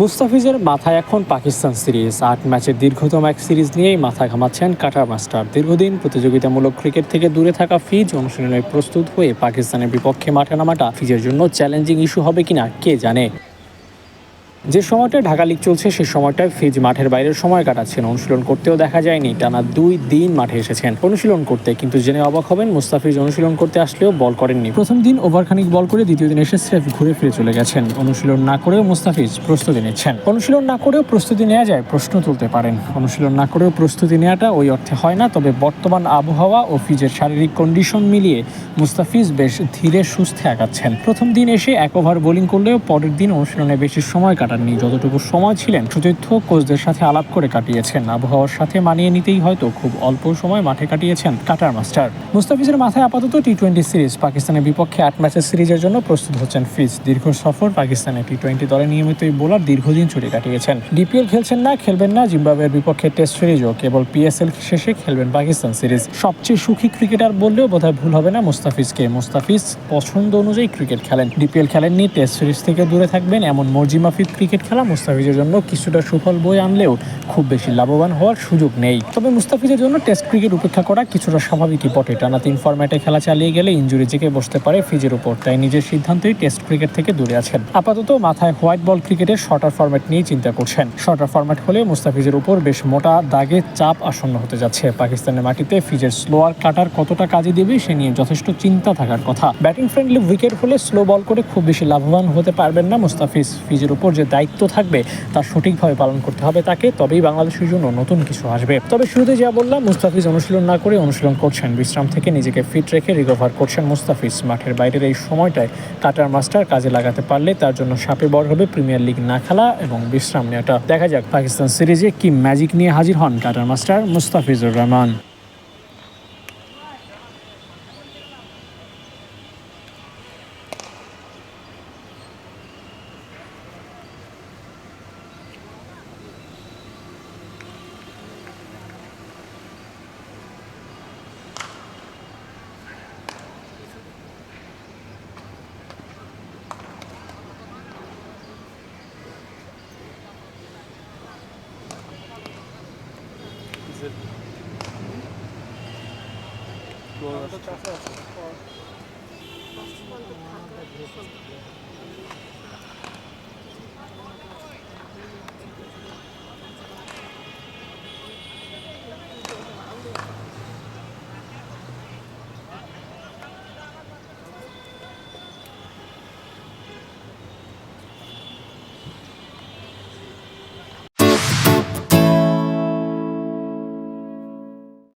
মুস্তাফিজের মাথায় এখন পাকিস্তান সিরিজ। আট ম্যাচের দীর্ঘতম এক সিরিজ নিয়েই মাথা ঘামাচ্ছেন কাটার মাস্টার। দীর্ঘদিন প্রতিযোগিতামূলক ক্রিকেট থেকে দূরে থাকা ফিজ অনুশীলনে প্রস্তুত হয়ে পাকিস্তানের বিপক্ষে মাঠে নামাটা ফিজের জন্য চ্যালেঞ্জিং ইস্যু হবে কিনা, কে জানে? যে সময়টা ঢাকা লিগ চলছে, সেই সময়টায় ফিজ মাঠের বাইরের সময় কাটাচ্ছেন। অনুশীলন করতেও দেখা যায়নি। টানা দুই দিন মাঠে এসেছেন অনুশীলন করতে। কিন্তু জেনে অবাক হবেন, মুস্তাফিজ অনুশীলন করতে আসলেও বল করেননি। প্রথম দিন ওভারখানিক বল করে দ্বিতীয় দিন এসে স্রেফ ঘুরে ফিরে চলে গেছেন। অনুশীলন না করেও মুস্তাফিজ প্রস্তুতি নিচ্ছেন। অনুশীলন না করেও প্রস্তুতি নেওয়া যায়, প্রশ্ন তুলতে পারেন। অনুশীলন না করেও প্রস্তুতি নেওয়াটা ওই অর্থে হয় না, তবে বর্তমান আবহাওয়া ও ফিজের শারীরিক কন্ডিশন মিলিয়ে মুস্তাফিজ বেশ ধীরে সুস্থে আগাচ্ছেন। প্রথম দিন এসে এক ওভার বোলিং করলেও পরের দিন অনুশীলনে বেশি সময় কাটাননি যতটুকু সময় ছিলেন সতীর্থ কোচদের সাথে আলাপ করে কাটিয়েছেন। আবহাওয়ার সাথে মানিয়ে নিতেই হয়তো খুব অল্প সময় মাঠে কাটিয়েছেন কাটার মাস্টার। মুস্তাফিজের মাথায় আপাতত টি টোয়েন্টি সিরিজ পাকিস্তানের বিপক্ষে আট ম্যাচের সিরিজের জন্য প্রস্তুত হচ্ছেন ফিজ। দীর্ঘ সফর পাকিস্তানে টি টোয়েন্টি দলে নিয়মিত এই বোলার দীর্ঘদিন ছুটি কাটিয়েছেন। ডিপিএল খেলছেন না, খেলবেন না, জিম্বাবুয়ের বিপক্ষে টেস্ট সিরিজও কেবল পিএসএল শেষে খেলবেন পাকিস্তান সিরিজ। সবচেয়ে সুখী ক্রিকেটার বললেও বোধহয় ভুল হবে না মুস্তাফিজকে। মুস্তাফিজ পছন্দ অনুযায়ী ক্রিকেট খেলেন। ডিপিএল খেলেননি, টেস্ট সিরিজ থেকে দূরে থাকবেন এমন মর্জিমাফিক ক্রিকেট খেলা মুস্তাফিজের জন্য কিছুটা সুফল বই আনলেও খুব বেশি লাভবান হওয়ার সুযোগ নেই। তবে মুস্তাফিজের জন্য টেস্ট ক্রিকেট উপেক্ষা করা কিছুটা স্বাভাবিকই বটে। টানা তিন ফরম্যাটে খেলা চালিয়ে গেলে ইঞ্জুরি জেকে বসতে পারে ফিজের উপর, তাই নিজের সিদ্ধান্তই টেস্ট ক্রিকেট থেকে দূরে আছেন। আপাতত মাথায় হোয়াইট বল ক্রিকেটের শর্টার ফরম্যাট নিয়ে চিন্তা করছেন। শর্টার ফরম্যাট হলে মুস্তাফিজের উপর বেশ মোটা দাগে চাপ আসন্ন হতে যাচ্ছে। পাকিস্তানের মাটিতে ফিজের স্লোয়ার কাটার কতটা কাজে দেবে সে নিয়ে যথেষ্ট চিন্তা থাকার কথা। ব্যাটিং ফ্রেন্ডলি উইকেট হলে স্লো বল করে খুব বেশি লাভবান হতে পারবেন না মুস্তাফিজ। ফিজের উপর যে দায়িত্ব থাকবে, তা সঠিকভাবে পালন করতে হবে তাকে, তবেই বাংলাদেশের জন্য নতুন কিছু আসবে। তবে শুরুতে যা বললাম, মুস্তাফিজ অনুশীলন না করে অনুশীলন করছেন বিশ্রাম থেকে নিজেকে ফিট রেখে রিকভার করছেন মুস্তাফিজ। মাঠের বাইরের এই সময়টায় কাটার মাস্টার কাজে লাগাতে পারলে তার জন্য সাপে বড় হবে প্রিমিয়ার লিগ না খেলা এবং বিশ্রাম নেওয়াটা। দেখা যাক পাকিস্তান সিরিজে কি ম্যাজিক নিয়ে হাজির হন cutter master Mustafizur Rahman. Diesel তো চাষে আছে